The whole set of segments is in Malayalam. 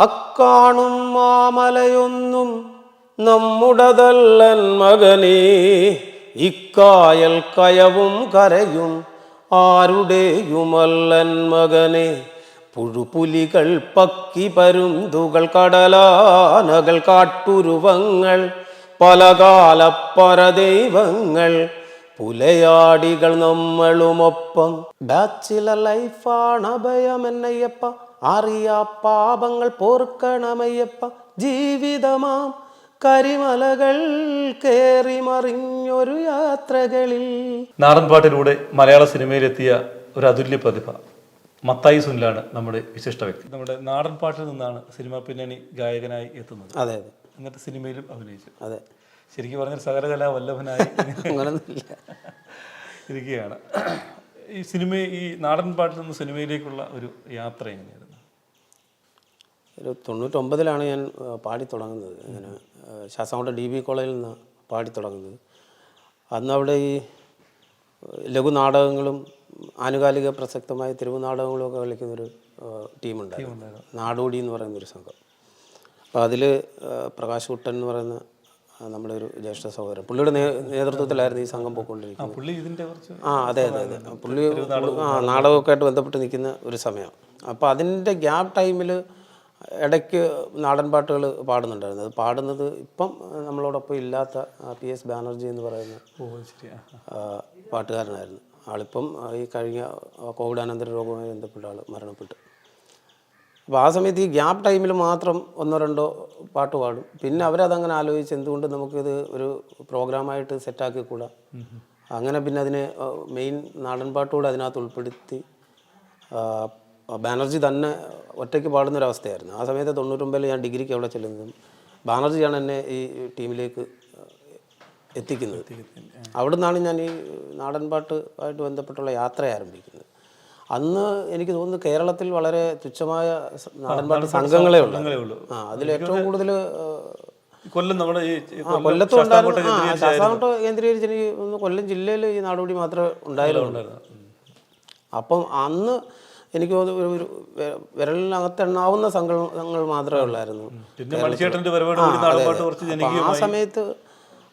അക്കാണും മാമലയൊന്നും നമ്മുടതല്ലൻ മകനേ. ഇക്കായൽ കയവും കരയും ആരുടെയുമല്ലൻ മകനെ. പുഴുപുലികൾ പക്കി പരുന്തുകൾ കടലാനകൾ കാട്ടുരുവങ്ങൾ പലകാലപ്പരദൈവങ്ങൾ പുലയാടികൾ നമ്മളുമൊപ്പം. ബാച്ചിലർ ലൈഫാണ് അഭയമെന്നയ്യപ്പ അറിയാ പാപങ്ങൾ പോർക്കണമയ്യപ്പ ജീവിതമാം കരിമലകൾ കേറി മറിഞ്ഞൊരു യാത്രകളിൽ. നാടൻപാട്ടിലൂടെ മലയാള സിനിമയിലെത്തിയ ഒരു അതുല്യ പ്രതിഭ മത്തായി സുനിലാണ് നമ്മുടെ വിശിഷ്ട വ്യക്തി. നമ്മുടെ നാടൻപാട്ടിൽ നിന്നാണ് സിനിമാ പിന്നണി ഗായകനായി എത്തുന്നത്. അതെ അതെ. എന്നിട്ട് സിനിമയിലും അഭിനയിച്ചു. അതെ. ശരിക്കും പറഞ്ഞാൽ സകലകലാ വല്ലഭനായി അങ്ങനൊന്നുമില്ല. ഇരിക്കുകയാണ്. ഈ സിനിമ ഈ നാടൻപാട്ടിൽ നിന്ന് സിനിമയിലേക്കുള്ള ഒരു യാത്ര എങ്ങനെയായിരുന്നു ഒരു തൊണ്ണൂറ്റൊമ്പതിലാണ് ഞാൻ പാടി തുടങ്ങുന്നത്. അങ്ങനെ ആ, ശാസ്താംകോട്ട ഡി ബി കോളേജിൽ നിന്ന് പാടി തുടങ്ങുന്നത്. അന്ന് അവിടെ ഈ ലഘുനാടകങ്ങളും ആനുകാലിക പ്രസക്തമായ തെരുവ് നാടകങ്ങളും ഒക്കെ കളിക്കുന്നൊരു ടീമുണ്ടായിരുന്നു. നാടോടി എന്ന് പറയുന്നൊരു സംഘം. അപ്പോൾ അതിൽ പ്രകാശ് കുട്ടൻ എന്ന് പറയുന്ന നമ്മുടെ ഒരു ജ്യേഷ്ഠ സഹോദരൻ പുള്ളിയുടെ നേതൃത്വത്തിലായിരുന്നു ഈ സംഘം പോയിക്കൊണ്ടിരിക്കുന്നത്. ആ അതെ അതെ അതെ. പുള്ളി ആ നാടകമൊക്കെ ആയിട്ട് ബന്ധപ്പെട്ട് നിൽക്കുന്ന ഒരു സമയം. അപ്പോൾ അതിന്റെ ഗ്യാപ് ടൈമിൽ ഇടയ്ക്ക് നാടൻ പാട്ടുകൾ പാടുന്നുണ്ടായിരുന്നു. അത് പാടുന്നത് ഇപ്പം നമ്മളോടൊപ്പം ഇല്ലാത്ത പി എസ് ബാനർജി എന്ന് പറയുന്ന പാട്ടുകാരനായിരുന്നു. ആളിപ്പം ഈ കഴിഞ്ഞ കോവിഡാനന്തര രോഗവുമായി ബന്ധപ്പെട്ട ആൾ മരണപ്പെട്ടു. അപ്പോൾ ആ സമയത്ത് ഈ ഗ്യാപ്പ് ടൈമിൽ മാത്രം ഒന്നോ രണ്ടോ പാട്ട് പാടും. പിന്നെ അവരതങ്ങനെ ആലോചിച്ച് എന്തുകൊണ്ട് നമുക്കിത് ഒരു പ്രോഗ്രാമായിട്ട് സെറ്റാക്കിക്കൂടാ? അങ്ങനെ പിന്നെ അതിനെ മെയിൻ നാടൻ പാട്ടുകൂടെ അതിനകത്ത് ഉൾപ്പെടുത്തി ബാനർജി തന്നെ ഒറ്റയ്ക്ക് പാടുന്നൊരവസ്ഥയായിരുന്നു. ആ സമയത്ത് തൊണ്ണൂറ്റൊമ്പതിൽ ഞാൻ ഡിഗ്രിക്ക് അവിടെ ചെല്ലുന്നതും ബാനർജിയാണ് എന്നെ ഈ ടീമിലേക്ക് എത്തിക്കുന്നത്. അവിടെ നിന്നാണ് ഞാൻ ഈ നാടൻ ആയിട്ട് ബന്ധപ്പെട്ടുള്ള യാത്ര ആരംഭിക്കുന്നത്. അന്ന് എനിക്ക് തോന്നുന്നു കേരളത്തിൽ വളരെ തുച്ഛമായ നാടൻപാട്ട് സംഘങ്ങളേ ഉള്ളൂ. ആ അതിൽ ഏറ്റവും കൂടുതൽ കൊല്ലം നമ്മുടെ ഈ ഈ കൊല്ലം കൊല്ലത്തും ശാസ്താംകോട്ട കേന്ദ്രീകരിച്ച് എനിക്ക് കൊല്ലം ജില്ലയിൽ ഈ നാടോടി മാത്രമേ ഉണ്ടായിരുന്നു. അപ്പം അന്ന് എനിക്ക് ഒരു- വിരലിനകത്തെണ്ണാവുന്ന സംഘങ്ങൾ മാത്രമേ ഉള്ളായിരുന്നു. ആ സമയത്ത്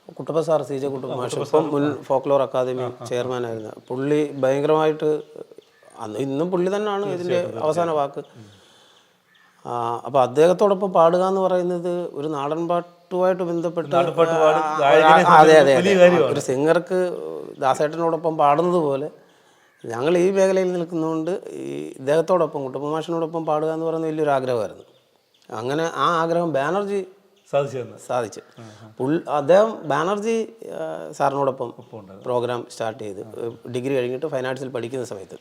Kuttappa sir C J Kuttappa മാഷ് ഇപ്പം മുൻ ഫോക്ലോർ അക്കാദമി ചെയർമാൻ ആയിരുന്നു പുള്ളി ഭയങ്കരമായിട്ട് അന്ന് ഇന്നും പുള്ളി തന്നെയാണ് ഇതിന്റെ അവസാന വാക്ക്. അപ്പോൾ അദ്ദേഹത്തോടൊപ്പം പാടുക എന്ന് പറയുന്നത് ഒരു നാടൻ പാട്ടുമായിട്ട് ബന്ധപ്പെട്ട് അതെ അതെ ഒരു സിംഗർക്ക് ദാസേട്ടനോടൊപ്പം പാടുന്നത് പോലെ ഞങ്ങൾ ഈ മേഖലയിൽ നിൽക്കുന്നതുകൊണ്ട് ഈ ഇദ്ദേഹത്തോടൊപ്പം കുട്ടപ്പമാഷിനോടൊപ്പം പാടുക എന്ന് പറയുന്നത് വലിയൊരു ആഗ്രഹമായിരുന്നു. അങ്ങനെ ആ ആഗ്രഹം ബാനർജി സാധിച്ചു പുൾ അദ്ദേഹം ബാനർജി സാറിനോടൊപ്പം പ്രോഗ്രാം സ്റ്റാർട്ട് ചെയ്ത് ഡിഗ്രി കഴിഞ്ഞിട്ട് ഫൈൻ ആർട്സിൽ പഠിക്കുന്ന സമയത്ത്.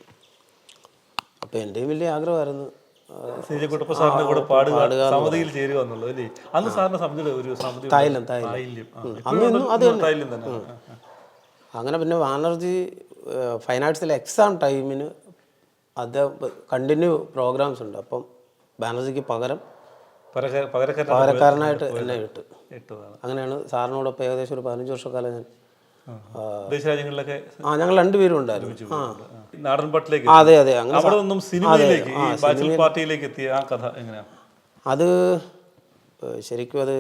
അപ്പോൾ എന്റെയും വലിയ ആഗ്രഹമായിരുന്നു. ആ, ശ്രീജക്കുട്ടപ്പ സാറിന്റെ കൂടെ പാടുക സമിതിയിൽ ചേരുക എന്നുള്ളത് അല്ലേ? അന്ന് ഒരു സമിതി തായ്ലം തായ്ലം. അങ്ങനെ പിന്നെ ബാനർജി ഫൈൻ ആർട്സിലെ എക്സാം ടൈമിന് അത് കണ്ടിന്യൂ പ്രോഗ്രാംസ് ഉണ്ട്. അപ്പം ബാനർജിക്ക് പകരം പകരക്കാരനായിട്ട് എന്നെ ഇട്ടു. അങ്ങനെയാണ് സാറിനോടൊപ്പം ഏകദേശം ഒരു പതിനഞ്ച് വർഷക്കാലം ഞാൻ ആ, വിദേശ രാജ്യങ്ങളിലൊക്കെ ആ ഞങ്ങൾ രണ്ടുപേരും ഉണ്ടായിരുന്നു. നാടൻപാട്ടിലേക്ക് അതെ അതെ. അങ്ങനെ സിനിമയിലേക്ക് പാർട്ടിയിലേക്ക് എത്തിയ ആ കഥ അത് ശരിക്കും അത്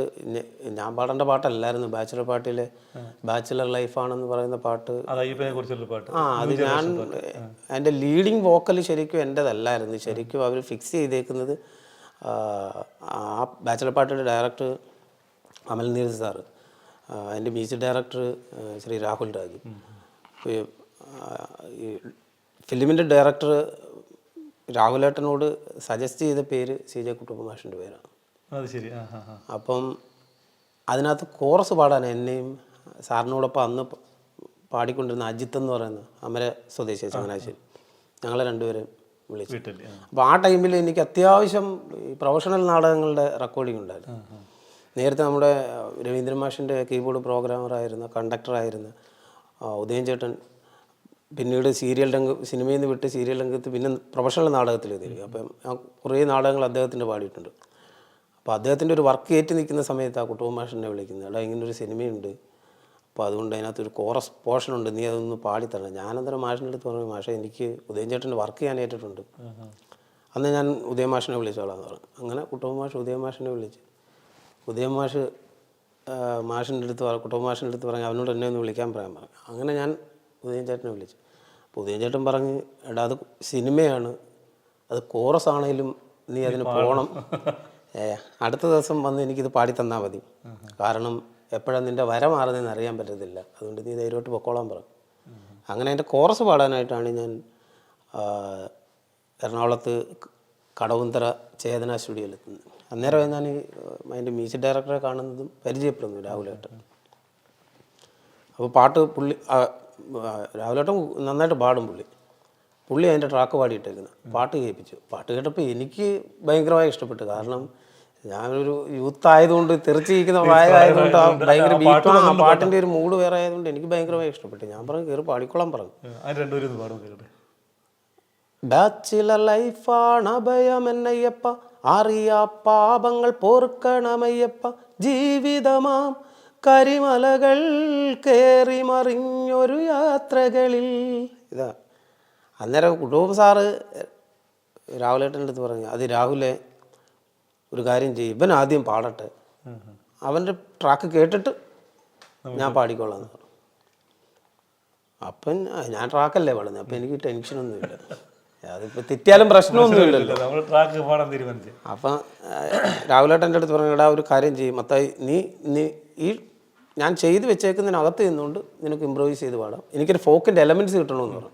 ഞാൻ പാടേണ്ട പാട്ടല്ലായിരുന്നു. ബാച്ചിലർ പാർട്ടിയിലെ ബാച്ചിലർ ലൈഫാണെന്ന് പറയുന്ന പാട്ട്. പാട്ട്. ആ അത് ഞാൻ എന്റെ ലീഡിങ് വോക്കൽ ശരിക്കും എന്റെതല്ലായിരുന്നു ശരിക്കും അവർ ഫിക്സ് ചെയ്തേക്കുന്നത് ആ, ബാച്ചിലർ പാർട്ടിയുടെ ഡയറക്ടർ അമൽ നീർ സാറ്. എന്റെ മ്യൂസിക് ഡയറക്ടർ ശ്രീ രാഹുൽ രാജ്. ഈ, ഫിലിമിന്റെ ഡയറക്ടർ രാഹുലേട്ടനോട് സജസ്റ്റ് ചെയ്ത പേര് സി ജെ കുട്ടുപ്പമാഷിന്റെ പേരാണ്. അത് ശരി. അപ്പം അതിനകത്ത് കോറസ് പാടാൻ എന്നെയും സാറിനോടൊപ്പം അന്ന് പാടിക്കൊണ്ടിരുന്ന അജിത്ത് എന്ന് പറയുന്ന അമര സ്വദേശി ചങ്ങനാശ്ശേരി. ഞങ്ങളെ രണ്ടുപേരും വിളിച്ചു. അപ്പോൾ ആ. ടൈമിൽ എനിക്ക് അത്യാവശ്യം ഈ പ്രൊഫഷണൽ നാടകങ്ങളുടെ റെക്കോർഡിംഗ് ഉണ്ടായിരുന്നു. നേരത്തെ നമ്മുടെ രവീന്ദ്രൻ മാഷിന്റെ കീബോർഡ് പ്രോഗ്രാമറായിരുന്ന കണ്ടക്ടറായിരുന്ന ഉദയൻ ചേട്ടൻ പിന്നീട് സീരിയൽ രംഗ സിനിമയിൽ നിന്ന് വിട്ട് സീരിയൽ രംഗത്ത് പിന്നെ പ്രൊഫഷണൽ നാടകത്തിൽ എത്തി അപ്പം കുറേ നാടകങ്ങൾ അദ്ദേഹത്തിന്റെ പാടിയിട്ടുണ്ട്. അപ്പോൾ അദ്ദേഹത്തിന്റെ ഒരു വർക്ക് ഏറ്റ് നിൽക്കുന്ന സമയത്ത് ആ കുട്ടുമ്പ മാഷിനെ വിളിക്കുന്നത് എടാ ഇങ്ങനെ ഒരു സിനിമയുണ്ട്. അപ്പോൾ അതുകൊണ്ട് അതിനകത്ത് ഒരു കോറസ് പോർഷൻ ഉണ്ട്. നീ അതൊന്ന് പാടിത്തരണം ഞാനന്നേരം മാഷിന്റെ അടുത്ത് പറഞ്ഞു മാഷെ എനിക്ക് ഉദയൻ ചേട്ടന്റെ വർക്ക് ഞാൻ ഏറ്റിട്ടുണ്ട്. അന്ന് ഞാൻ ഉദയമാഷിനെ വിളിച്ചോളാന്ന് പറഞ്ഞു. അങ്ങനെ കുട്ടുമാഷ് ഉദയമാഷിനെ വിളിച്ചു ഉദയമാഷ് മാഷിന്റെ അടുത്ത് കുട്ടുമാഷിന്റെ അടുത്ത് പറഞ്ഞു അവനോട് എന്നെ ഒന്ന് വിളിക്കാൻ പറയാൻ പറഞ്ഞു. അങ്ങനെ ഞാൻ ഉദയൻ ചേട്ടനെ വിളിച്ചു അപ്പോൾ ഉദയൻ ചേട്ടൻ പറഞ്ഞ് എടാ അത് സിനിമയാണ്. അത് കോറസ് ആണെങ്കിലും നീ അതിന് പോകണം അടുത്ത ദിവസം വന്ന് എനിക്കിത് പാടി തന്നാൽ മതി. കാരണം എപ്പോഴാണ് നിന്റെ വര മാറുന്നതെന്ന് അറിയാൻ പറ്റത്തില്ല. അതുകൊണ്ട് നീ ധൈര്യമായിട്ട് പൊക്കോളാൻ പറ. അങ്ങനെ എന്റെ കോറസ് പാടാനായിട്ടാണ് ഞാൻ എറണാകുളത്ത് കടവുന്തറ ചേതന സ്റ്റുഡിയോയിലെത്തുന്നത് അന്നേരം ഞാൻ അതിന്റെ മ്യൂസിക് ഡയറക്ടറെ കാണുന്നതും പരിചയപ്പെടുന്നു രാഹുലേട്ടൻ. അപ്പോൾ പാട്ട് പുള്ളി രാഹുലേട്ടൻ നന്നായിട്ട് പാടും പുള്ളി. പുള്ളി അതിന്റെ ട്രാക്ക് പാടിയിട്ടേക്കുന്നത് പാട്ട് കേൾപ്പിച്ചു. പാട്ട് കേട്ടപ്പോൾ എനിക്ക് ഭയങ്കരമായി ഇഷ്ടപ്പെട്ടു. കാരണം ഞാനൊരു യൂത്ത് ആയതുകൊണ്ട് തെറിച്ചിരിക്കുന്ന പ്രായമായതുകൊണ്ട് ആ ഭയങ്കര ബീറ്റ് ആ പാട്ടിന്റെ ഒരു മൂഡ് വേറെ ആയതുകൊണ്ട് എനിക്ക് ഭയങ്കരമായി ഇഷ്ടപ്പെട്ടു. ഞാൻ പറഞ്ഞു കയറി പാടിക്കോളാൻ പറഞ്ഞു. ബാച്ചിലർ ലൈഫാണ് അഭയമെന്നയ്യപ്പ അറിയാ പാപങ്ങൾ പോർക്കണമയ്യപ്പ. ജീവിതമാം കരിമലകൾ കേറി മറിഞ്ഞൊരു യാത്രകളിൽ. ഇതാ അന്നേരം കുടുംബ സാറ് രാഹുലേട്ടന്റെ അടുത്ത് പറഞ്ഞു അത് രാഹുലെ ഒരു കാര്യം ചെയ്യും ഇവൻ ആദ്യം പാടട്ടെ. അവന്റെ ട്രാക്ക് കേട്ടിട്ട് ഞാൻ പാടിക്കോളാം എന്ന് പറഞ്ഞു. അപ്പം ഞാൻ ട്രാക്കല്ലേ പാടുന്നത് അപ്പം എനിക്ക് ടെൻഷനൊന്നുമില്ല അതിപ്പോൾ തെറ്റിയാലും പ്രശ്നമൊന്നുമില്ലല്ലോ നമ്മൾ ട്രാക്ക് പാടാൻ തീരുമാനിച്ചു. അപ്പം രാഹുലേട്ടന്റെ അടുത്ത് പറഞ്ഞു എടാ ഒരു കാര്യം ചെയ്യും മത്തായി നീ നീ ഈ ഞാൻ ചെയ്ത് വെച്ചേക്കുന്നതിനകത്ത് നിന്നുകൊണ്ട് നിനക്ക് ഇമ്പ്രൂവൈസ് ചെയ്ത് പാടാം. എനിക്കൊരു ഫോക്കിന്റെ എലമെന്റ്സ് കിട്ടണമെന്ന് പറഞ്ഞു.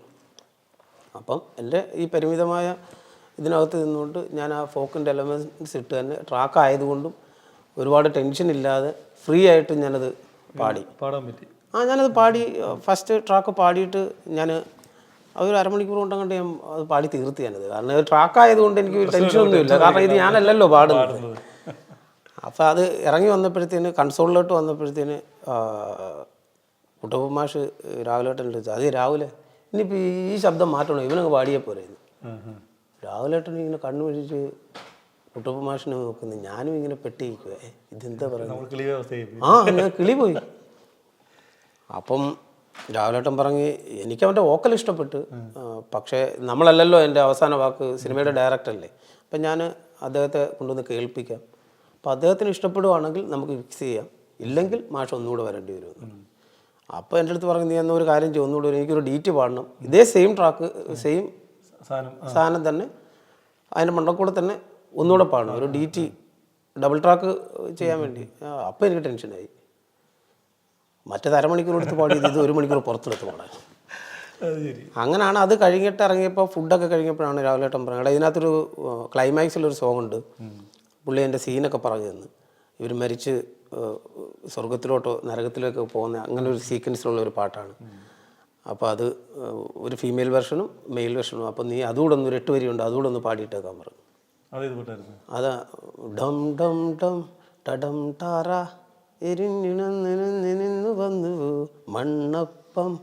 അപ്പം എന്റെ ഈ പരിമിതമായ ഇതിനകത്ത് നിന്നുകൊണ്ട് ഞാൻ ആ ഫോക്കിന്റെ എലമെൻസ് ഇട്ട് തന്നെ ട്രാക്ക് ആയതുകൊണ്ടും ഒരുപാട് ടെൻഷൻ ഇല്ലാതെ ഫ്രീ ആയിട്ട് ഞാനത് പാടി. പാടാൻ പറ്റി. ആ ഞാനത് പാടി ഫസ്റ്റ് ട്രാക്ക് പാടിയിട്ട് ഞാൻ ഒരു അരമണിക്കൂർ കൊണ്ട് കണ്ട് ഞാൻ അത് പാടി തീർത്ത് ഞാനത്. കാരണം ഇത് ട്രാക്ക് ആയതുകൊണ്ട് എനിക്ക് ടെൻഷനൊന്നുമില്ല കാരണം ഇത് ഞാനല്ലല്ലോ പാടുന്നത്. അപ്പോൾ അത് ഇറങ്ങി വന്നപ്പോഴത്തേന് കൺസോളിലോട്ട് വന്നപ്പോഴത്തേന് കുട്ടപ്പമാഷ് രാഹുലേട്ടൻ ചോദിച്ചു അത് രാഹുലെ ഇനിയിപ്പോൾ ഈ ശബ്ദം മാറ്റണോ? ഇവനങ്ങ് പാടിയേ പോരായിരുന്നു. രാഹുലേട്ടൻ ഇങ്ങനെ കണ്ണു പിടിച്ച് കുട്ടപ്പമാഷിനെ നോക്കുന്നു. ഞാനും ഇങ്ങനെ പെട്ടിരിക്കുക ഇതെന്താ പറയുന്നത് ആ ഞാൻ കിളി പോയി. അപ്പം രാവിലേട്ടൻ പറഞ്ഞ് എനിക്ക് അവന്റെ വോക്കൽ ഇഷ്ടപ്പെട്ടു. പക്ഷേ നമ്മളല്ലല്ലോ എന്റെ അവസാന വാക്ക് സിനിമയുടെ ഡയറക്ടറല്ലേ. അപ്പം ഞാൻ അദ്ദേഹത്തെ കൊണ്ടുവന്ന് കേൾപ്പിക്കാം. അപ്പം അദ്ദേഹത്തിന് ഇഷ്ടപ്പെടുവാണെങ്കിൽ നമുക്ക് ഫിക്സ് ചെയ്യാം. ഇല്ലെങ്കിൽ മാഷ് ഒന്നുകൂടെ വരേണ്ടി വരും അപ്പോൾ എന്റെ അടുത്ത് പറഞ്ഞു നീ എന്നാൽ ഒരു കാര്യം ചെയ്യുന്നുള്ളൂ എനിക്കൊരു ഡീറ്റ് പാടണം. ഇതേ സെയിം ട്രാക്ക് സെയിം സാധനം സാധനം തന്നെ അതിന്റെ മണ്ടക്കൂടെ തന്നെ ഒന്നുകൂടെ പാടണം. ഒരു ഡീറ്റ് ഡബിൾ ട്രാക്ക് ചെയ്യാൻ വേണ്ടി. അപ്പോൾ എനിക്ക് ടെൻഷനായി മറ്റേത് അരമണിക്കൂർ എടുത്ത് പാടി ഇത് ഒരു മണിക്കൂർ പുറത്തെടുത്ത് പാടാൻ. അങ്ങനെയാണ് അത് കഴിഞ്ഞിട്ട് ഇറങ്ങിയപ്പോൾ ഫുഡൊക്കെ കഴിഞ്ഞപ്പോഴാണ് രാവിലേട്ടൻ പറഞ്ഞത്. "എടാ, ഇതിനകത്തൊരു ക്ലൈമാക്സിലൊരു സോങ് ഉണ്ട്. പുള്ളി എന്റെ സീനൊക്കെ പറഞ്ഞു തന്നു. ഇവർ മരിച്ച് സ്വർഗത്തിലോട്ടോ നരകത്തിലേക്കോ പോകുന്ന അങ്ങനെ ഒരു സീക്വൻസിലുള്ള ഒരു പാട്ടാണ്. അപ്പോൾ അത് ഒരു ഫീമെയിൽ വെർഷനും മെയിൽ വെർഷനും അപ്പോൾ നീ അതുകൂടെ ഒന്ന് ഒരു എട്ട് വരിയുണ്ട് അതുകൂടെ ഒന്ന് പാടിയിട്ടേക്കാൻ പറഞ്ഞു അത് ഡം ഡം ഡം ടടം ടാറ എരിഞ്ഞിണന്നു വന്നു മണ്ണപ്പം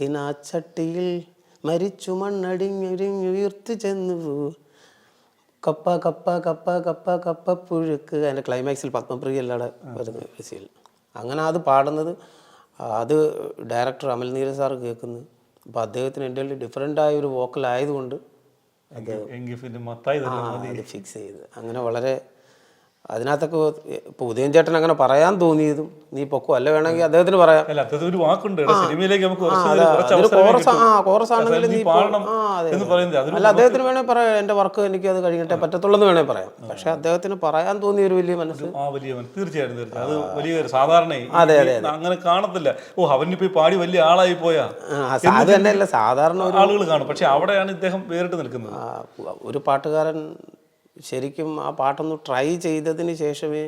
കിനാച്ചട്ടിയിൽ മരിച്ചു മണ്ണടിഞ്ഞുരിഞ്ഞുയർത്തു ചെന്നു കപ്പ കപ്പ കപ്പ കപ്പ കപ്പ പുഴുക്ക്. അതിന്റെ ക്ലൈമാക്സിൽ പത്മപ്രിയ അല്ലാതെ വരുന്ന സീൻ അങ്ങനെ അത് പാടുന്നത് അത് ഡയറക്ടർ അമൽ നീര സാർ കേൾക്കുന്നു. അപ്പോൾ അദ്ദേഹത്തിന് എന്റെ ഡിഫറെന്റ് ആയ ഒരു വോക്കൽ ആയതുകൊണ്ട് ഫിക്സ് ചെയ്ത്. അങ്ങനെ വളരെ അതിനകത്തൊക്കെ ഇപ്പോൾ ഉദയൻ ചേട്ടൻ അങ്ങനെ പറയാൻ തോന്നിയതും നീ പൊക്കോ? അല്ല വേണമെങ്കിൽ അദ്ദേഹത്തിന് പറയാം. ഒരു വാക്കുണ്ട്. സിനിമയിലേക്ക് നമുക്ക് കോറസ് ആണെങ്കിൽ നീ അല്ല അദ്ദേഹത്തിന് വേണേൽ പറയാം എന്റെ വർക്ക് എനിക്ക് അത് കഴിഞ്ഞിട്ട് പറ്റത്തുള്ളൂ എന്ന് വേണേൽ പറയാം. പക്ഷെ അദ്ദേഹത്തിന് പറയാൻ തോന്നിയ ഒരു വലിയ മനസ്സ്. തീർച്ചയായിട്ടും അത് വലിയ ഒരു സാധാരണ അതെ, അങ്ങനെ കാണത്തില്ല. ഓ അവനിപ്പോ പാടി വലിയ ആളായി പോയാ. അത് തന്നെയല്ല സാധാരണ ഒരു ആളുകൾ കാണും. പക്ഷെ അവിടെയാണ് ഇദ്ദേഹം വേറിട്ട് നിൽക്കുന്നത്. ഒരു പാട്ടുകാരൻ ശരിക്കും ആ പാട്ടൊന്ന് ട്രൈ ചെയ്തതിന് ശേഷമേ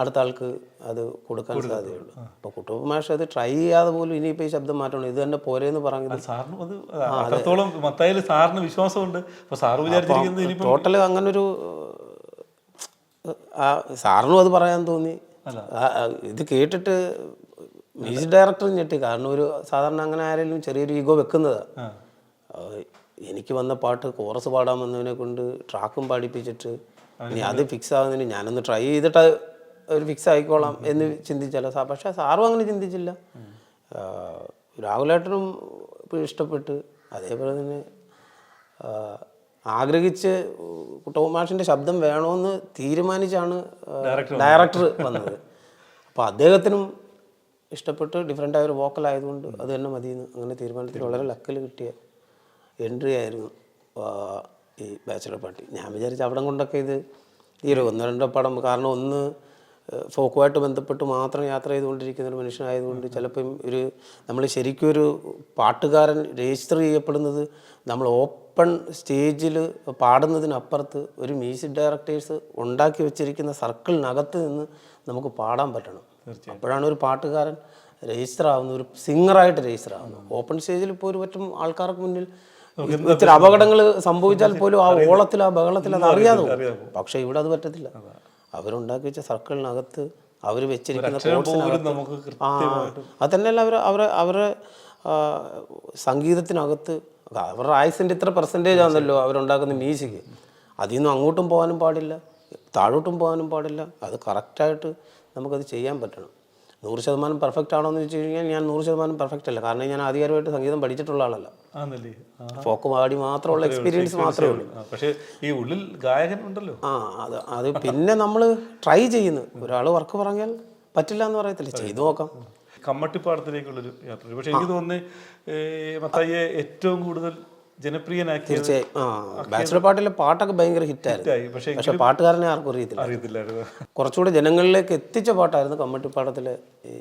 അടുത്ത ആൾക്ക് അത് കൊടുക്കാൻ സാധ്യതയുള്ളൂ. അപ്പോൾ കുട്ടുപ്പ് മാഷ് അത് ട്രൈ ചെയ്യാതെ പോലും ഇനിയിപ്പോൾ ഈ ശബ്ദം മാറ്റണം. ഇത് തന്നെ പോരെന്ന് പറഞ്ഞത് സാറിന് അത് അത്രത്തോളം മത്തായിൽ സാറിന് വിശ്വാസമുണ്ട്. അപ്പൊ ഇനിയിപ്പോ ടോട്ടൽ അങ്ങനൊരു ആ സാറിനും അത് പറയാൻ തോന്നി. ഇത് കേട്ടിട്ട് മ്യൂസിക് ഡയറക്ടർ ഞെട്ടി. കാരണം ഒരു സാധാരണ അങ്ങനെ ആരെങ്കിലും ചെറിയൊരു ഈഗോ വെക്കുന്നതാ. എനിക്ക് വന്ന പാട്ട് കോറസ് പാടാൻ വന്നതിനെ കൊണ്ട് ട്രാക്കും പാടിപ്പിച്ചിട്ട് ഇനി അത് ഫിക്സ് ആകുന്നതിന് ഞാനൊന്ന് ട്രൈ ചെയ്തിട്ട് ഒരു ഫിക്സ് ആയിക്കോളാം എന്ന് ചിന്തിച്ചല്ല സാർ പക്ഷേ സാറും അങ്ങനെ ചിന്തിച്ചില്ല. രാഹുലേട്ടനും ഇഷ്ടപ്പെട്ട് അതേപോലെ തന്നെ ആഗ്രഹിച്ച് കുട്ടകുമാഷിന്റെ ശബ്ദം വേണമെന്ന് തീരുമാനിച്ചാണ് ഡയറക്ടർ വന്നത്. അപ്പോൾ അദ്ദേഹത്തിനും ഇഷ്ടപ്പെട്ട് ഡിഫറെന്റ് ആയ ഒരു വോക്കൽ ആയതുകൊണ്ട് അത് തന്നെ മതിയെന്ന് അങ്ങനെ തീരുമാനത്തിൽ വളരെ ലക്കിൽ കിട്ടിയ എൻട്രി ആയിരുന്നു ഈ ബാച്ചിലർ പാർട്ടി ഞാൻ വിചാരിച്ച അവിടെ കൊണ്ടൊക്കെ ഇത് ഈ ഒരു ഒന്ന് രണ്ടോ പടം കാരണം ഒന്ന് ഫോക്കുമായിട്ട് ബന്ധപ്പെട്ട് മാത്രം യാത്ര ചെയ്തുകൊണ്ടിരിക്കുന്ന ഒരു മനുഷ്യനായതുകൊണ്ട് ചിലപ്പം ഒരു നമ്മൾ ശരിക്കും ഒരു പാട്ടുകാരൻ രജിസ്റ്റർ ചെയ്യപ്പെടുന്നത് നമ്മൾ ഓപ്പൺ സ്റ്റേജിൽ പാടുന്നതിനപ്പുറത്ത് ഒരു മ്യൂസിക് ഡയറക്ടേഴ്സ് ഉണ്ടാക്കി വെച്ചിരിക്കുന്ന സർക്കിളിനകത്ത് നിന്ന് നമുക്ക് പാടാൻ പറ്റണം. അപ്പോഴാണ് ഒരു പാട്ടുകാരൻ രജിസ്റ്റർ ആവുന്നത് ഒരു സിംഗറായിട്ട് രജിസ്റ്റർ ആവുന്നത്. ഓപ്പൺ സ്റ്റേജിൽ ഇപ്പോൾ ഒരു പറ്റും ആൾക്കാർക്ക് മുന്നിൽ ഇച്ചിരി അപകടങ്ങൾ സംഭവിച്ചാൽ പോലും ആ ഓളത്തിൽ ആ ബഹളത്തിൽ അത് അറിയാതെ പോകും. പക്ഷേ ഇവിടെ അത് പറ്റത്തില്ല. അവരുണ്ടാക്കി വെച്ച സർക്കിളിനകത്ത് അവർ വെച്ചിരിക്കുന്ന ആ അത് തന്നെയല്ല അവർ അവരെ അവരെ സംഗീതത്തിനകത്ത് അവരുടെ ആയുസിന്റെ ഇത്ര പെർസെന്റേജ് ആണല്ലോ അവരുണ്ടാക്കുന്ന മ്യൂസിക്. അതിൽ നിന്നും അങ്ങോട്ടും പോകാനും പാടില്ല താഴോട്ടും പോകാനും പാടില്ല. അത് കറക്റ്റായിട്ട് നമുക്കത് ചെയ്യാൻ പറ്റണം. നൂറ് ശതമാനം പെർഫെക്റ്റ് ആണോ എന്ന് വെച്ച് കഴിഞ്ഞാൽ ഞാൻ നൂറ് ശതമാനം പെർഫെക്റ്റ് അല്ല. കാരണം ഞാൻ ആധികാരികമായിട്ട് സംഗീതം പഠിച്ചിട്ടുള്ള ആളല്ല. ഫോക്ക് പാടി മാത്രമുള്ള എക്സ്പീരിയൻസ് മാത്രമേ ഉള്ളൂ. പക്ഷേ ഈ ഉള്ളിൽ ഗായകൻ ഉണ്ടല്ലോ ആ അത് അത് പിന്നെ നമ്മൾ ട്രൈ ചെയ്യുന്നു. ഒരാൾ വർക്ക് പറഞ്ഞാൽ പറ്റില്ല എന്ന് പറയത്തില്ല. ചെയ്തു നോക്കാം. കമ്മട്ടിപ്പാടത്തിലേക്കുള്ളൊരു യാത്ര. പക്ഷെ എനിക്ക് തോന്നുന്നു ഏ, മത്തായിയെ ഏറ്റവും കൂടുതൽ ജനപ്രിയനാക്കി തീർച്ചയായും. ബാച്ചിലർ പാട്ടിലെ പാട്ടൊക്കെ ഭയങ്കര ഹിറ്റായിരുന്നു. ഹിറ്റായി. പക്ഷെ പാട്ടുകാരനെ ആർക്കും അറിയത്തില്ല. അറിയത്തില്ലായിരുന്നു. കുറച്ചുകൂടെ ജനങ്ങളിലേക്ക് എത്തിച്ച പാട്ടായിരുന്നു കമ്മട്ടിപ്പാടത്തിലെ ഈ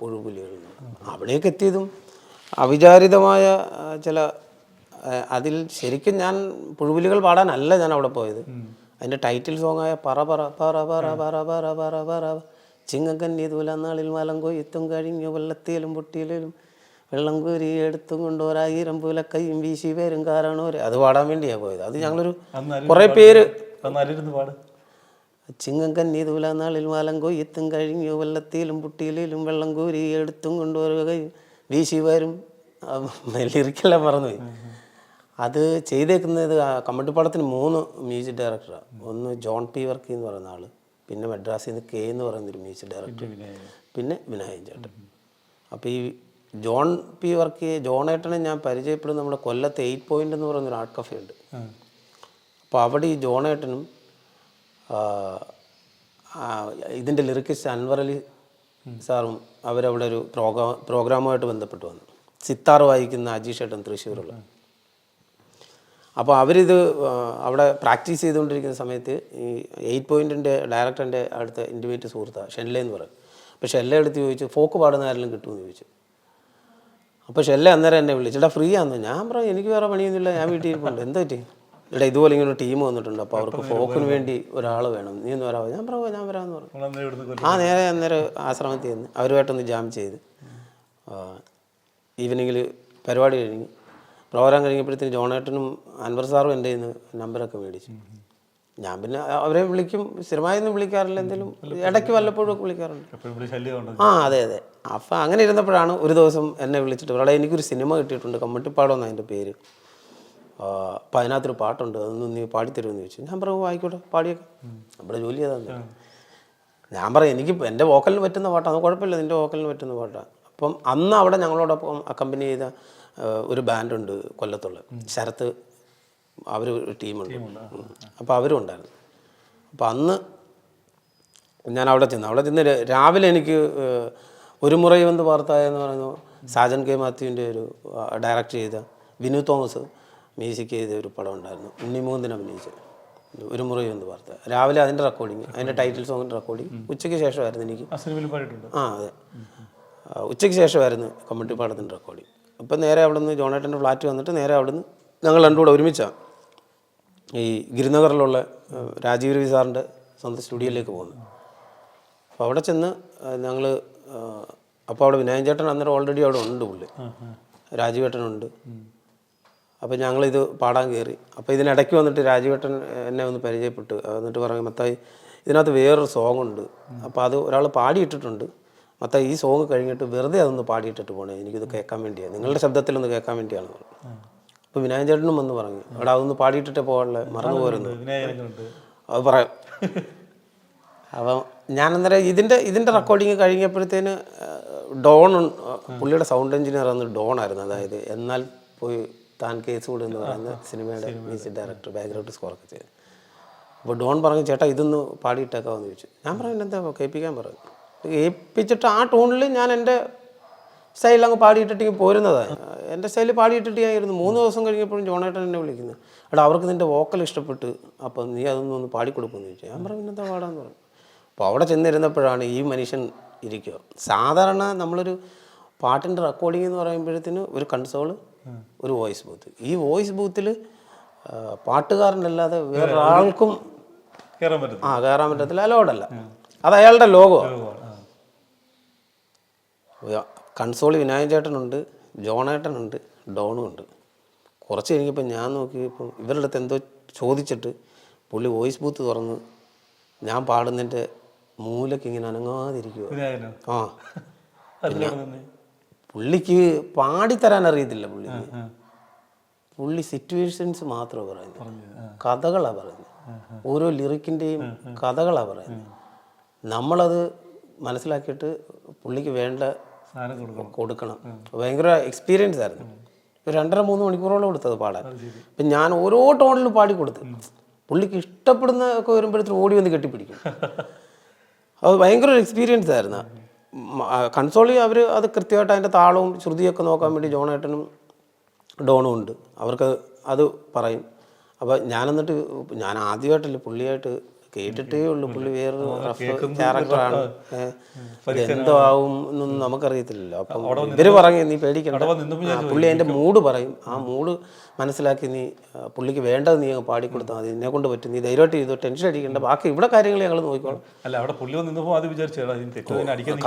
പുഴുപുലികൾ അവിടേക്ക് എത്തിയതും അവിചാരിതമായ ചില അതിൽ ശരിക്കും ഞാൻ പുഴുവിലുകൾ പാടാനല്ല ഞാൻ അവിടെ പോയത്. അതിന്റെ ടൈറ്റിൽ സോങ്ങായ പറ പറ പറ പറ പറ പറ പറ പറ ചിങ്ങക്കന്നി തുലനാളിൽ മലം കൊയ്ത്തും കഴിഞ്ഞു വെള്ളത്തിലും പൊട്ടിയിലും വെള്ളം കോരി എടുത്തും കൊണ്ട് ഒരായിരം പുലക്കൈയും വീശി പേരും കാരണോര് അത് പാടാൻ വേണ്ടിയാണ് പോയത്. അത് ഞങ്ങളൊരു കുറെ പേര് ചിങ്ങക്കന്നി തുലാനാളിൽ മാലം കൊയ്ത്തും കഴിഞ്ഞു വെള്ളത്തിലും പുട്ടിയിലും വെള്ളം കോരി എടുത്തും കൊണ്ടുവരുക വീശി ശിവരും ലിറിക്കെല്ലാം മറന്നുപോയി. അത് ചെയ്തേക്കുന്നത് കമ്മട്ടിപ്പാടത്തിന് മൂന്ന് മ്യൂസിക് ഡയറക്ടറാണ് ഒന്ന് ജോൺ പി വർക്കി എന്ന് പറയുന്ന ആൾ പിന്നെ മദ്രാസിൽ നിന്ന് കെ എന്ന് പറയുന്നൊരു മ്യൂസിക് ഡയറക്ടർ. പിന്നെ വിനായകൻ ചേട്ടൻ. അപ്പോൾ ഈ ജോൺ പി വർക്കി ജോണേട്ടനെ ഞാൻ പരിചയപ്പെടുന്ന നമ്മുടെ കൊല്ലത്ത് എയ്റ്റ് പോയിന്റ് എന്ന് പറയുന്നൊരു ആർട്ട് കഫേ ഉണ്ട്. അപ്പോൾ അവിടെ ഈ ജോണേട്ടനും ഇതിന്റെ ലിറിക്കിസ്റ്റ് അൻവർ അലി സാറും അവരവിടെ ഒരു പ്രോഗ്രാം പ്രോഗ്രാമുമായിട്ട് ബന്ധപ്പെട്ട് വന്നു. സിത്താർ വായിക്കുന്ന അജീഷ് ഏട്ടൻ തൃശ്ശൂരുള്ള അപ്പോൾ അവരിത് അവിടെ പ്രാക്ടീസ് ചെയ്തുകൊണ്ടിരിക്കുന്ന സമയത്ത് ഈ എയ്റ്റ് പോയിന്റിന്റെ ഡയറക്ടറിന്റെ അടുത്ത ഇന്റിമേറ്റ് സുഹൃത്താണ് ഷെല്ല എന്ന് പറയും. അപ്പോൾ ഷെല്ല എടുത്ത് ചോദിച്ചു ഫോക്ക് പാടുന്ന ആരെങ്കിലും കിട്ടുമെന്ന് ചോദിച്ചു. അപ്പോൾ ഷെല്ല അന്നേരം എന്നെ വിളിച്ചു എടാ ഫ്രീ ആണെന്ന് ഞാൻ പറഞ്ഞു എനിക്ക് വേറെ പണിയൊന്നുമില്ല ഞാൻ വീട്ടിൽ ഇരിപ്പുണ്ട്. എന്താ പറ്റി? ഇവിടെ ഇതുപോലെ ഇങ്ങനെ ഒരു ടീം വന്നിട്ടുണ്ട്. അപ്പോൾ അവർക്ക് ഫോക്കിന് വേണ്ടി ഒരാൾ വേണം. നീ ഒന്ന് വരാമോ? ഞാൻ പറയാം ഞാൻ വരാമെന്ന് പറഞ്ഞു. ആ നേരെ അന്നേരം ആശ്രമത്തിൽ നിന്ന് അവരുമായിട്ടൊന്ന് ജാം ചെയ്ത്. ഈവനിങ്ങിൽ പരിപാടി കഴിഞ്ഞ്. പ്രോഗ്രാം കഴിഞ്ഞപ്പോഴത്തേന് ജോണേട്ടനും അൻവർ സാറും എന്റെ നിന്ന് നമ്പറൊക്കെ മേടിച്ചു. ഞാൻ പിന്നെ അവരെ വിളിക്കും. സ്ഥിരമായൊന്നും വിളിക്കാറില്ല. എന്തെങ്കിലും ഇടയ്ക്ക് വല്ലപ്പോഴും ഒക്കെ വിളിക്കാറുണ്ട്. ആ അതെ അതെ. അപ്പം അങ്ങനെ ഇരുന്നപ്പോഴാണ് ഒരു ദിവസം എന്നെ വിളിച്ചിട്ട് ഇവിടെ എനിക്കൊരു സിനിമ കിട്ടിയിട്ടുണ്ട്. കമ്മട്ടിപ്പാടം അതിന്റെ പേര്? അപ്പം അതിനകത്തൊരു പാട്ടുണ്ട് അതൊന്ന് നീ പാടിത്തരുമെന്ന് ചോദിച്ചു. ഞാൻ പറഞ്ഞു ആയിക്കോട്ടെ പാടിയേക്കാം. നമ്മുടെ ജോലി ഏതാന്ന് ഞാൻ പറയാം എനിക്ക് എന്റെ വോക്കലിന് പറ്റുന്ന പാട്ടാണ് അത് കുഴപ്പമില്ല നിന്റെ വോക്കലിന് പറ്റുന്ന പാട്ടാണ് അപ്പം അന്ന് അവിടെ ഞങ്ങളോടൊപ്പം അക്കമ്പനി ചെയ്ത ഒരു ബാൻഡുണ്ട് കൊല്ലത്തുള്ള. ശരത്ത് അവർ ഒരു ടീമുണ്ട്. അപ്പോൾ അവരും ഉണ്ടായിരുന്നു. അപ്പം അന്ന് ഞാൻ അവിടെ ചെന്നു. അവിടെ ചെന്ന് രാവിലെ എനിക്ക് ഒരു മുറയും എന്ത് വാർത്തായെന്ന് പറയുന്നു. സാജൻ കെ മാത്യുവിന്റെ ഒരു ഡയറക്റ്റ് ചെയ്ത വിനു തോമസ്. മ്യൂസിക് ചെയ്ത ഒരു പടം ഉണ്ടായിരുന്നു. ഉണ്ണിമൂന്നിന് അഭിനയിച്ച. ഒരു മുറി എന്ന് വാർത്ത. രാവിലെ അതിന്റെ റെക്കോർഡിങ് അതിന്റെ ടൈറ്റിൽ സോങ്ങിന്റെ റെക്കോർഡിങ് ഉച്ചയ്ക്ക് ശേഷമായിരുന്നു എനിക്ക്. ആ അതെ. ഉച്ചയ്ക്ക് ശേഷമായിരുന്നു കമ്മിറ്റി പാടത്തിന്റെ റെക്കോർഡിങ് അപ്പം നേരെ അവിടെ നിന്ന് ജോണേട്ടന്റെ ഫ്ലാറ്റ് വന്നിട്ട് നേരെ അവിടെ നിന്ന് ഞങ്ങൾ രണ്ടും കൂടെ ഒരുമിച്ചാണ് ഈ ഗിരിനഗറിലുള്ള രാജീവ് രവി സാറിന്റെ സ്വന്തം സ്റ്റുഡിയോയിലേക്ക് പോകുന്നു അപ്പോൾ അവിടെ ചെന്ന് ഞങ്ങൾ അപ്പോൾ അവിടെ വിനായകൻ ചേട്ടൻ അന്നേരം ഓൾറെഡി അവിടെ ഉണ്ട് പുള്ളി. രാജീവേട്ടനുണ്ട്. അപ്പോൾ ഞങ്ങളിത് പാടാൻ കയറി അപ്പോൾ ഇതിനിടയ്ക്ക് വന്നിട്ട് രാജീവേട്ടൻ എന്നെ ഒന്ന് പരിചയപ്പെട്ടു. എന്നിട്ട് പറഞ്ഞു മത്തായി ഇതിനകത്ത് വേറൊരു സോങ് ഉണ്ട് അപ്പോൾ അത് ഒരാൾ പാടിയിട്ടിട്ടുണ്ട്. മത്തായി ഈ സോങ് കഴിഞ്ഞിട്ട് വെറുതെ അതൊന്ന് പാടിയിട്ടിട്ട് പോണേ. എനിക്കിത് കേൾക്കാൻ വേണ്ടിയാണ് നിങ്ങളുടെ ശബ്ദത്തിൽ ഒന്ന് കേൾക്കാൻ വേണ്ടിയാണ് അപ്പോൾ വിനായൻ ചേട്ടനും വന്ന് പറഞ്ഞു അവിടെ അതൊന്ന് പാടിയിട്ടിട്ട് പോകാനുള്ള മറന്നു പോരുന്നു അത് പറയാം. അപ്പം ഞാൻ അന്നേരം ഇതിന്റെ ഇതിന്റെ റെക്കോർഡിങ് കഴിഞ്ഞപ്പോഴത്തേന് ഡോൺ. പുള്ളിയുടെ സൗണ്ട് എഞ്ചിനീയർ അന്ന് ഡോൺ ആയിരുന്നു അതായത് എന്നാൽ പോയി താൻ കേസ് കൂടെ എന്ന് പറയുന്ന സിനിമയുടെ മ്യൂസിക് ഡയറക്ടർ ബാക്ക്ഗ്രൗണ്ട് സ്കോറൊക്കെ ചെയ്ത്. അപ്പോൾ ഡോൺ പറഞ്ഞു ചേട്ടാ ഇതൊന്ന് പാടിയിട്ടേക്കാവെന്ന് ചോദിച്ചു. ഞാൻ പറഞ്ഞു എന്താ കേൾപ്പിക്കാൻ പറഞ്ഞു കേൾപ്പിച്ചിട്ട് ആ ടോണിൽ ഞാൻ എന്റെ സ്റ്റൈലിൽ അങ്ങ് പാടിയിട്ടിട്ട് പോരുന്നതാണ് എന്റെ സ്റ്റൈലിൽ പാടിയിട്ടിട്ട് ഞാൻ ഇരുന്നു മൂന്ന് ദിവസം കഴിഞ്ഞപ്പോഴും ജോണേട്ടൻ എന്നെ വിളിക്കുന്നു. എടാ അവർക്ക് നിന്റെ വോക്കൽ ഇഷ്ടപ്പെട്ട് അപ്പം നീ അതൊന്നും ഒന്ന് പാടിക്കൊടുക്കുമെന്ന് ചോദിച്ചു. ഞാൻ പറഞ്ഞു എന്താ പാടാന്ന് പറഞ്ഞു അപ്പോൾ അവിടെ ചെന്നിരുന്നപ്പോഴാണ് ഈ മനുഷ്യൻ ഇരിക്കുക. സാധാരണ നമ്മളൊരു പാട്ടിന്റെ റെക്കോർഡിംഗ് എന്ന് പറയുമ്പോഴത്തേന് ഒരു കൺസോൾ ഒരു വോയിസ് ബൂത്ത്. ഈ വോയിസ് ബൂത്തിൽ പാട്ടുകാരനല്ലാതെ വേറൊരാൾക്കും ആ കയറാൻ പറ്റത്തില്ല. അലോഡല്ല അത് അയാളുടെ ലോകോ കൺസോളി വിനായകൻ ചേട്ടനുണ്ട് ജോണേട്ടനുണ്ട് ഡോണും ഉണ്ട് കുറച്ച് കഴിഞ്ഞപ്പോൾ ഞാൻ നോക്കിയപ്പോൾ ഇവരുടെ അടുത്ത് എന്തോ ചോദിച്ചിട്ട് പുള്ളി വോയിസ് ബൂത്ത് തുറന്ന് ഞാൻ പാടുന്നതിന്റെ മൂലയ്ക്ക് ഇങ്ങനെ അനങ്ങാതിരിക്കുക ആ. പുള്ളിക്ക് പാടിത്തരാൻ അറിയത്തില്ല പുള്ളിക്ക് പുള്ളി സിറ്റുവേഷൻസ് മാത്രമേ പറയുന്നത്. കഥകളാണ് പറയുന്നത്. ഓരോ ലിറിക്കിന്റെയും കഥകളാണ് പറയുന്നത്. നമ്മളത് മനസ്സിലാക്കിയിട്ട് പുള്ളിക്ക് വേണ്ട കൊടുക്കണം. ഭയങ്കര എക്സ്പീരിയൻസ് ആയിരുന്നു. രണ്ടര മൂന്ന് മണിക്കൂറോളം കൊടുത്തത് പാടാൻ. അപ്പം ഞാൻ ഓരോ ടോണിലും പാടി കൊടുത്തു പുള്ളിക്ക് ഇഷ്ടപ്പെടുന്ന ഒക്കെ വരുമ്പോഴത്തേക്കും ഓടി വന്ന് കെട്ടിപ്പിടിക്കും. അത് ഭയങ്കര ഒരു എക്സ്പീരിയൻസ് ആയിരുന്നു. കൺസോളി അവർ അത് കൃത്യമായിട്ട് അതിന്റെ താളവും ശ്രുതിയൊക്കെ നോക്കാൻ വേണ്ടി ജോണേട്ടനും ഡോണും ഉണ്ട്. അവർക്ക് അത് പറയും. അപ്പോൾ ഞാൻ എന്നിട്ട് ഞാൻ ആദ്യമായിട്ടല്ലേ പുള്ളിയായിട്ട് കേട്ടിട്ടേ ഉള്ളൂ. പുള്ളി വേറൊരു ക്യാരക്ടറാണ് എന്തോ ആവും എന്നൊന്നും നമുക്കറിയത്തില്ലല്ലോ. അപ്പം ഇവർ പറഞ്ഞു നീ പേടിക്കണ്ട. പുള്ളി എന്റെ മൂഡ് പറയും. ആ മൂഡ് മനസ്സിലാക്കി നീ പുള്ളിക്ക് വേണ്ടത് നീ അങ്ങ് പാടിക്കൊടുത്താൽ മതി. എന്നെ കൊണ്ട് പറ്റും. നീ ധൈര്യമായിട്ട് ചെയ്തു ടെൻഷൻ അടിക്കേണ്ട. ബാക്കി ഇവിടെ കാര്യങ്ങൾ ഞങ്ങൾ നോക്കിക്കോളാം. അല്ല അവിടെ പുള്ളി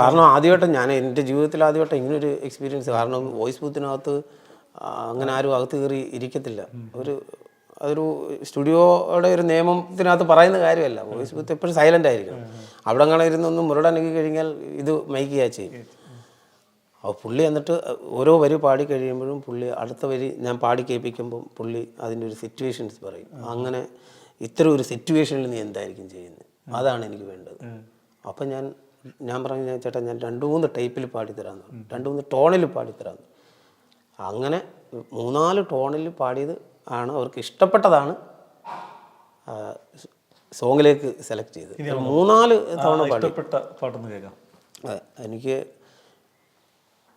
കാരണം ആദ്യമായിട്ട് ഞാൻ എന്റെ ജീവിതത്തിൽ ആദ്യമായിട്ട് ഇങ്ങനൊരു എക്സ്പീരിയൻസ് കാരണം വോയിസ് ബൂത്തിനകത്ത് അങ്ങനെ ആരും അകത്ത് കയറി ഇരിക്കത്തില്ല. ഒരു അതൊരു സ്റ്റുഡിയോയുടെ ഒരു നിയമത്തിനകത്ത് പറയുന്ന കാര്യമല്ല. വോയിസ് ബൂത്ത് എപ്പോഴും സൈലന്റ് ആയിരിക്കണം. അവിടെ അങ്ങനെ ഇരുന്നൊന്ന് മുരടനക്കി കഴിഞ്ഞാൽ ഇത് മൈക്കിയാ ചെയ്യും. അപ്പോൾ പുള്ളി എന്നിട്ട് ഓരോ വരി പാടി കഴിയുമ്പോഴും പുള്ളി അടുത്ത വരി ഞാൻ പാടി കേൾപ്പിക്കുമ്പം പുള്ളി അതിന്റെ ഒരു സിറ്റുവേഷൻസ് പറയും. അങ്ങനെ ഇത്തരം ഒരു സിറ്റുവേഷനിൽ നീ എന്തായിരിക്കും ചെയ്യുന്നത്? അതാണ് എനിക്ക് വേണ്ടത്. അപ്പം ഞാൻ ഞാൻ പറഞ്ഞു "ഞാൻ ചേട്ടാ ഞാൻ രണ്ട് മൂന്ന് ടൈപ്പിൽ പാടിത്തരാമെന്ന് പറഞ്ഞു. രണ്ട് മൂന്ന് ടോണിൽ പാടിത്തരാമെന്ന് അങ്ങനെ മൂന്നാൽ ടോണിൽ പാടിയത് ആണ് അവർക്ക് ഇഷ്ടപ്പെട്ടതാണ് സോങ്ങിലേക്ക് സെലക്ട് ചെയ്തത്. മൂന്നാൽ തവണ പാട്ട് ഇഷ്ടപ്പെട്ട പാട്ടൊന്ന് കേൾക്കാം. അതെ എനിക്ക്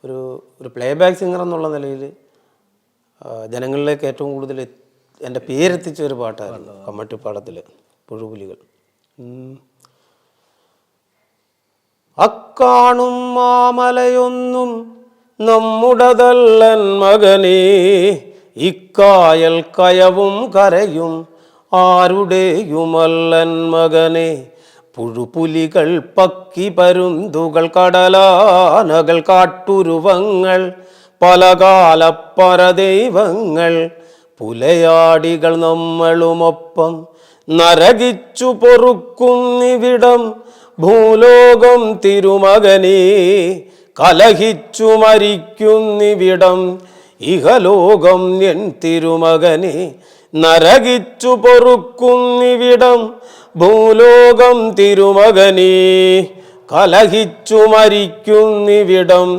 ഒരു ഒരു പ്ലേ ബാക്ക് സിംഗർ എന്നുള്ള നിലയിൽ ജനങ്ങളിലേക്ക് ഏറ്റവും കൂടുതൽ എന്റെ പേരെത്തിച്ച ഒരു പാട്ടായിരുന്നു കമ്മട്ടിപ്പാടത്തിൽ പുഴുപുലികൾ. അക്കാണും മാമലയൊന്നും നമ്മുടതല്ലൻ മകനേ ഇക്കായൽ കയവും കരയും ആരുടെയുമല്ലൻ മകനെ. പുഴുപുലികൾ പക്കി പരുന്തുകൾ കടലാനകൾ കാട്ടുരുവങ്ങൾ പലകാല പരദൈവങ്ങൾ പുലയാടികൾ നമ്മളുമൊപ്പം നരകിച്ചു പൊറുക്കുന്നിവിടം ഭൂലോകം തിരുമകനേ കലഹിച്ചു മരിക്കുന്നിവിടം ഇഹലോകം എൻ തിരുമകനെ നരകിച്ചു പൊറുക്കുന്നിവിടം ഭൂലോകം തിരുമകനെ കലഹിച്ചു മരിക്കുന്നിവിടം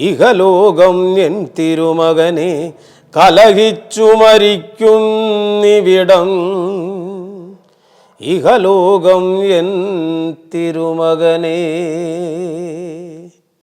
ഇഹലോകം എൻ തിരുമകനെ കലഹിച്ചു മരിക്കുന്നിവിടം ഇഹലോകം എൻ തിരുമകനേ